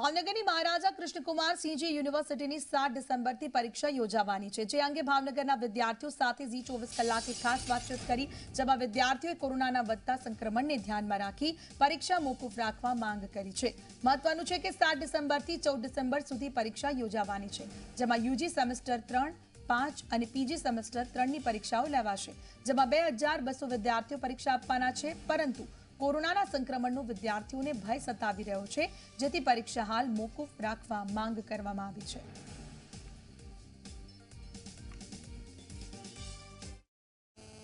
ભાવનગરની મહારાજા કૃષ્ણકુમાર સિંહજી યુનિવર્સિટીની સાત ડિસેમ્બરથી પરીક્ષા યોજાવાની છે, જે અંગે ભાવનગરના વિદ્યાર્થીઓ સાથે ઝી ચોવીસ કલાકે ખાસ વાતચીત કરી, જેમાં વિદ્યાર્થીઓએ કોરોનાના વધતા સંક્રમણને ધ્યાનમાં રાખી પરીક્ષા મોકૂફ રાખવા માંગ કરી છે. મહત્વનું છે કે સાત ડિસેમ્બરથી ચૌદ ડિસેમ્બર સુધી પરીક્ષા યોજાવાની છે, જેમાં યુજી સેમેસ્ટર ત્રણ, પાંચ અને પીજી સેમેસ્ટર ત્રણની પરીક્ષાઓ લેવાશે, જેમાં બે વિદ્યાર્થીઓ પરીક્ષા આપવાના છે, પરંતુ કોરોનાના સંક્રમણનો વિદ્યાર્થીઓને ભય સતાવી રહ્યો છે, જેથી પરીક્ષા હાલ મોકૂફ રાખવા માંગ કરવામાં આવી છે.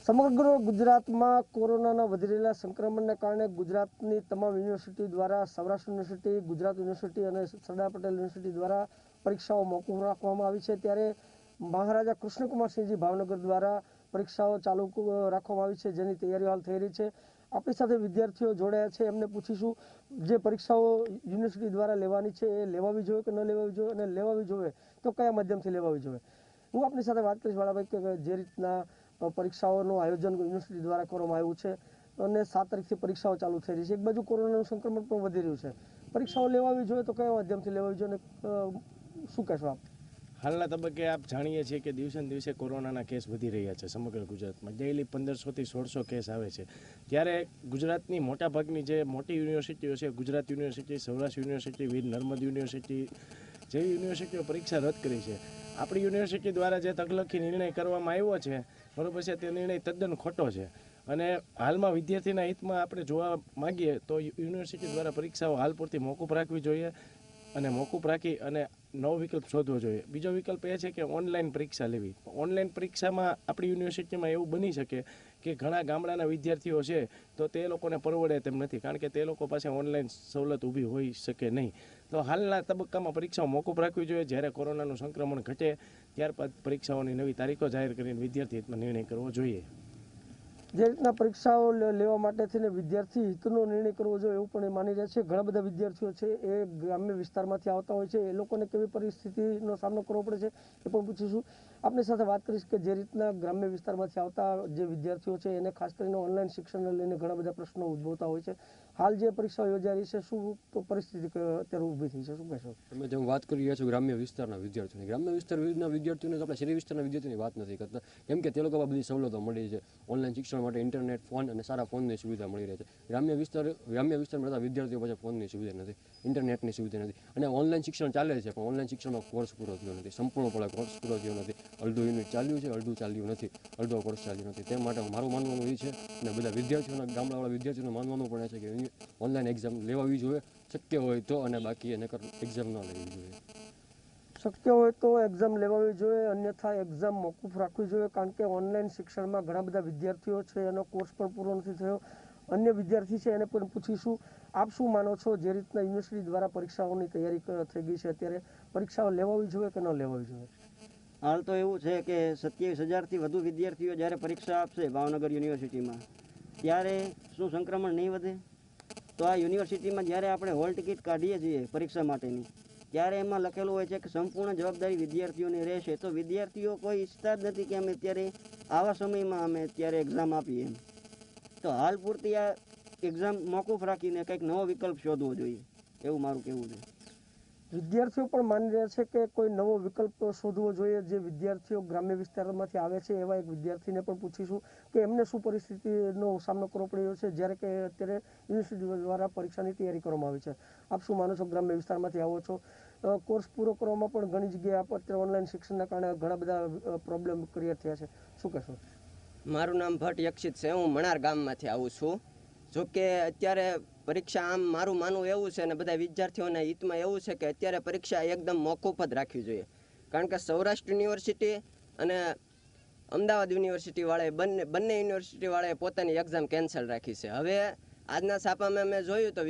સમગ્ર ગુજરાતમાં કોરોનાના વધી રહેલા સંક્રમણને કારણે ગુજરાતની તમામ યુનિવર્સિટી દ્વારા, સૌરાષ્ટ્ર યુનિવર્સિટી, ગુજરાત યુનિવર્સિટી અને સરદાર પટેલ યુનિવર્સિટી દ્વારા પરીક્ષાઓ મોકૂફ રાખવામાં આવી છે. ત્યારે મહારાજા કૃષ્ણકુમારસિંહજી ભાવનગર દ્વારા પરીક્ષાઓ ચાલુ રાખવામાં આવી છે, જેની તૈયારીઓ હાલ થઈ રહી છે. આપણી સાથે વિદ્યાર્થીઓ જોડાયા છે. એમને પૂછીશું, જે પરીક્ષાઓ યુનિવર્સિટી દ્વારા લેવાની છે, એ લેવાવી જોઈએ કે ન લેવાવી જોઈએ? અને લેવાવી જોઈએ તો કયા માધ્યમથી લેવાવી જોઈએ? હું આપની સાથે વાત કરીશ વાળાભાઈ, કે જે રીતના પરીક્ષાઓનું આયોજન યુનિવર્સિટી દ્વારા કરવામાં આવ્યું છે અને સાત તારીખથી પરીક્ષાઓ ચાલુ થઈ રહી છે. એક બાજુ કોરોનાનું સંક્રમણ પણ વધી રહ્યું છે. પરીક્ષાઓ લેવાવી જોઈએ તો કયા માધ્યમથી લેવાવી જોઈએ અને શું કહેશો આપ? હાલના તબક્કે આપ જાણીએ છીએ કે દિવસે ને દિવસે કોરોનાના કેસ વધી રહ્યા છે સમગ્ર ગુજરાતમાં. ડેઇલી પંદરસોથી સોળસો કેસ આવે છે. ત્યારે ગુજરાતની મોટાભાગની જે મોટી યુનિવર્સિટીઓ છે, Gujarat university, Saurashtra university, Veer Narmad university જેવી યુનિવર્સિટીઓ પરીક્ષા રદ કરી છે. આપણી યુનિવર્સિટી દ્વારા જે તકલખી નિર્ણય કરવામાં આવ્યો છે, બરાબર છે, તે નિર્ણય તદ્દન ખોટો છે. અને હાલમાં વિદ્યાર્થીના હિતમાં આપણે જોવા માંગીએ તો યુનિવર્સિટી દ્વારા પરીક્ષાઓ હાલ પૂરતી મોકૂફ રાખવી જોઈએ અને મોકૂફ રાખી અને નવો વિકલ્પ શોધવો જોઈએ. બીજો વિકલ્પ એ છે કે ઓનલાઈન પરીક્ષા લેવી. ઓનલાઈન પરીક્ષામાં આપણી યુનિવર્સિટીમાં એવું બની શકે કે ઘણા ગામડાના વિદ્યાર્થીઓ છે તો તે લોકોને પરવડે તેમ નથી. કારણ કે તે લોકો પાસે ઓનલાઈન સવલત ઊભી હોઈ શકે નહીં. તો હાલના તબક્કામાં પરીક્ષાઓ મોકૂફ રાખવી જોઈએ. જ્યારે કોરોનાનું સંક્રમણ ઘટે, ત્યારબાદ પરીક્ષાઓની નવી તારીખો જાહેર કરીને વિદ્યાર્થી હિતમાં નિર્ણય કરવો જોઈએ. જે રીતના પરીક્ષાઓ લેવા માટે થઈને વિદ્યાર્થી હિતનો નિર્ણય કરવો જોઈએ એવું પણ એ માની રહ્યા છે. ઘણા બધા વિદ્યાર્થીઓ છે, એ ગ્રામ્ય વિસ્તારમાંથી આવતા હોય છે, એ લોકોને કેવી પરિસ્થિતિનો સામનો કરવો પડે છે એ પણ પૂછીશું આપની સાથે વાત કરીશ કે જે રીતના ગ્રામ્ય વિસ્તારમાંથી આવતા જે વિદ્યાર્થીઓ છે, એને ખાસ કરીને ઓનલાઈન શિક્ષણને લઈને ઘણા બધા પ્રશ્નો ઉદ્ભવતા હોય છે. હાલ જે પરીક્ષાઓ યોજાઈ છે, શું પરિસ્થિતિ અત્યારે ઊભી થઈ છે? શું કહેશો? તમે જેમ વાત કરી રહ્યા છો ગ્રામ્ય વિસ્તારના વિદ્યાર્થીઓની, ગ્રામ્ય વિસ્તારના વિદ્યાર્થીઓને આપણે શહેરી વિસ્તારના વિદ્યાર્થીઓની વાત નથી કરતા. કેમ કે તે લોકો બધી સવલતો મળી છે. ઓનલાઈન શિક્ષણ માટે ઇન્ટરનેટ, ફોન અને સારા ફોનની સુવિધા મળી રહે છે. ગ્રામ્ય વિસ્તાર, ગ્રામ્ય વિસ્તારમાં રહેતા વિદ્યાર્થીઓ પાસે ફોનની સુવિધા નથી, ઇન્ટરનેટની સુવિધા નથી. અને ઓનલાઈન શિક્ષણ ચાલે છે, પણ ઓનલાઈન શિક્ષણનો કોર્સ પૂરો થયો નથી. સંપૂર્ણપણે કોર્સ પૂરો થયો નથી. અડધું યુનિટ ચાલ્યું છે, અડધું ચાલ્યું નથી. અડધો કોર્સ ચાલ્યો નથી. તે માટે મારું માનવાનું એ છે અને બધા વિદ્યાર્થીઓના, ગામડાવાળા વિદ્યાર્થીઓને માનવાનું પણ છે કે ઓનલાઈન એક્ઝામ લેવાવી જોઈએ. શક્ય હોય તો અને બાકી એને એક્ઝામ ન લેવી જોઈએ. શક્ય હોય તો એક્ઝામ લેવાવી જોઈએ અન્યથા એક્ઝામ મોકૂફ રાખવી જોઈએ કારણ કે ઓનલાઈન શિક્ષણમાં ઘણા બધા વિદ્યાર્થીઓ છે એનો કોર્સ પણ પૂરો નથી થયો. અન્ય વિદ્યાર્થી છે એને પણ પૂછીશું આપ શું માનો છો જે રીતના યુનિવર્સિટી દ્વારા પરીક્ષાઓની તૈયારી થઈ ગઈ છે? અત્યારે પરીક્ષાઓ લેવાવી જોઈએ કે ન લેવાવી જોઈએ? હાલ તો એવું છે કે સત્યાવીસ હજારથી વધુ વિદ્યાર્થીઓ જ્યારે પરીક્ષા આપશે ભાવનગર યુનિવર્સિટીમાં ત્યારે શું સંક્રમણ નહીં વધે? તો આ યુનિવર્સિટીમાં જ્યારે આપણે હોલ ટિકિટ કાઢીએ છીએ પરીક્ષા માટેની, ત્યારે એમાં લખેલું હોય છે કે સંપૂર્ણ જવાબદારી વિદ્યાર્થીઓની રહેશે. તો વિદ્યાર્થીઓ કોઈ ઈચ્છતા જ નથી કે અમે અત્યારે આવા સમયમાં અમે અત્યારે એક્ઝામ આપીએ એમ. તો હાલ પૂરતી આ એક્ઝામ મોકૂફ રાખીને કંઈક નવો વિકલ્પ શોધવો જોઈએ. એવું મારું કહેવું છે. વિદ્યાર્થીઓ પણ માની રહ્યા છે કે કોઈ નવો વિકલ્પ શોધવો જોઈએ જે વિદ્યાર્થીઓ ગ્રામ્ય વિસ્તારમાંથી આવે છે એવા એક વિદ્યાર્થીને પણ પૂછીશું કે એમને શું પરિસ્થિતિનો સામનો કરવો પડી રહ્યો છે જ્યારે કે અત્યારે યુનિવર્સિટી દ્વારા પરીક્ષાની તૈયારી કરવામાં આવી છે. આપ શું માનો છો ગ્રામ્ય વિસ્તારમાંથી આવો છો? કોર્સ પૂરો કરવામાં પણ ઘણી જગ્યાએ આપ અત્યારે ઓનલાઈન શિક્ષણના કારણે ઘણા બધા પ્રોબ્લેમ ક્રિએટ થયા છે. શું કહેશો? મારું નામ ભટ્ટ યક્ષિત છે. હું મણાર ગામમાંથી આવું છું. જો કે અત્યારે પરીક્ષા આમ મારું માનવું એવું છે અને બધા વિદ્યાર્થીઓના હિતમાં એવું છે કે અત્યારે પરીક્ષા એકદમ મોકૂફ જ રાખવી જોઈએ. કારણ કે સૌરાષ્ટ્ર યુનિવર્સિટી અને અમદાવાદ યુનિવર્સિટીવાળાએ બંને બંને યુનિવર્સિટીવાળાએ પોતાની એક્ઝામ કેન્સલ રાખી છે. હવે આજના છાપામાં મેં જોયું તો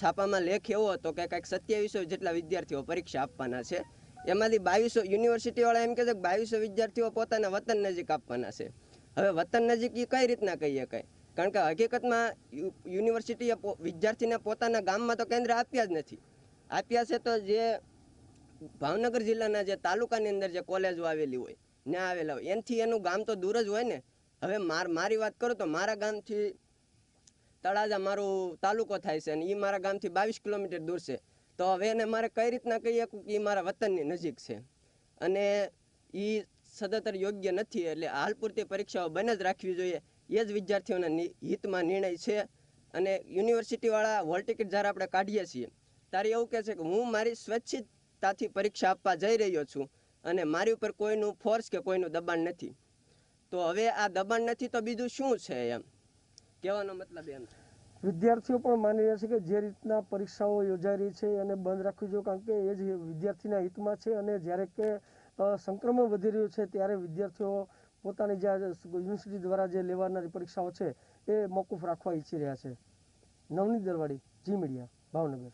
છાપામાં લેખ એવો હતો કે કંઈક સત્યાવીસો જેટલા વિદ્યાર્થીઓ પરીક્ષા આપવાના છે. એમાંથી બાવીસો, યુનિવર્સિટીવાળા એમ કહે છે કે બાવીસો વિદ્યાર્થીઓ પોતાના વતન નજીક આપવાના છે. હવે વતન નજીક એ કઈ રીતના કહી શકાય કારણ કે હકીકતમાં યુનિવર્સિટીએ વિદ્યાર્થીને પોતાના ગામમાં તો કેન્દ્ર આપ્યા જ નથી. આપ્યા છે તો જે ભાવનગર જિલ્લાના જે તાલુકાની અંદર જે કોલેજો આવેલી હોય ત્યાં આવેલા હોય, એનાથી એનું ગામ તો દૂર જ હોય ને. હવે માર, મારી વાત કરું તો મારા ગામથી તળાજા મારું તાલુકો થાય છે અને એ મારા ગામથી બાવીસ કિલોમીટર દૂર છે. તો હવે એને મારે કઈ રીતના કહીએ કે એ મારા વતનની નજીક છે. અને એ સદંતર યોગ્ય નથી, એટલે હાલ પૂરતી પરીક્ષાઓ બંને જ રાખવી જોઈએ. એ જ વિદ્યાર્થીઓના હિતમાં નિર્ણય છે અને યુનિવર્સિટીવાળા હોલ ટિકિટ જ્યારે આપણે કાઢીએ છીએ, ત્યારે એવું કહે છે કે હું મારી સ્વચ્છિતતાથી પરીક્ષા આપવા જઈ રહ્યો છું અને મારી ઉપર કોઈનું ફોર્સ કે કોઈનું દબાણ નથી. તો હવે આ દબાણ નથી તો બીજું શું છે એમ? કહેવાનો મતલબ એમ વિદ્યાર્થીઓ પણ માની રહ્યા છે કે જે રીતના પરીક્ષાઓ યોજાઈ રહી છે એને બંધ રાખવી જોઈએ, કારણ કે એ જ વિદ્યાર્થીના હિતમાં છે અને જ્યારે કે સંક્રમણ વધી રહ્યું છે ત્યારે વિદ્યાર્થીઓ પોતાની જે યુનિવર્સિટી દ્વારા જે લેવાનારી પરીક્ષાઓ છે એ મોકૂફ રાખવા ઈચ્છી રહ્યા છે. નવનીત દરવાડી, જી મીડિયા, ભાવનગર.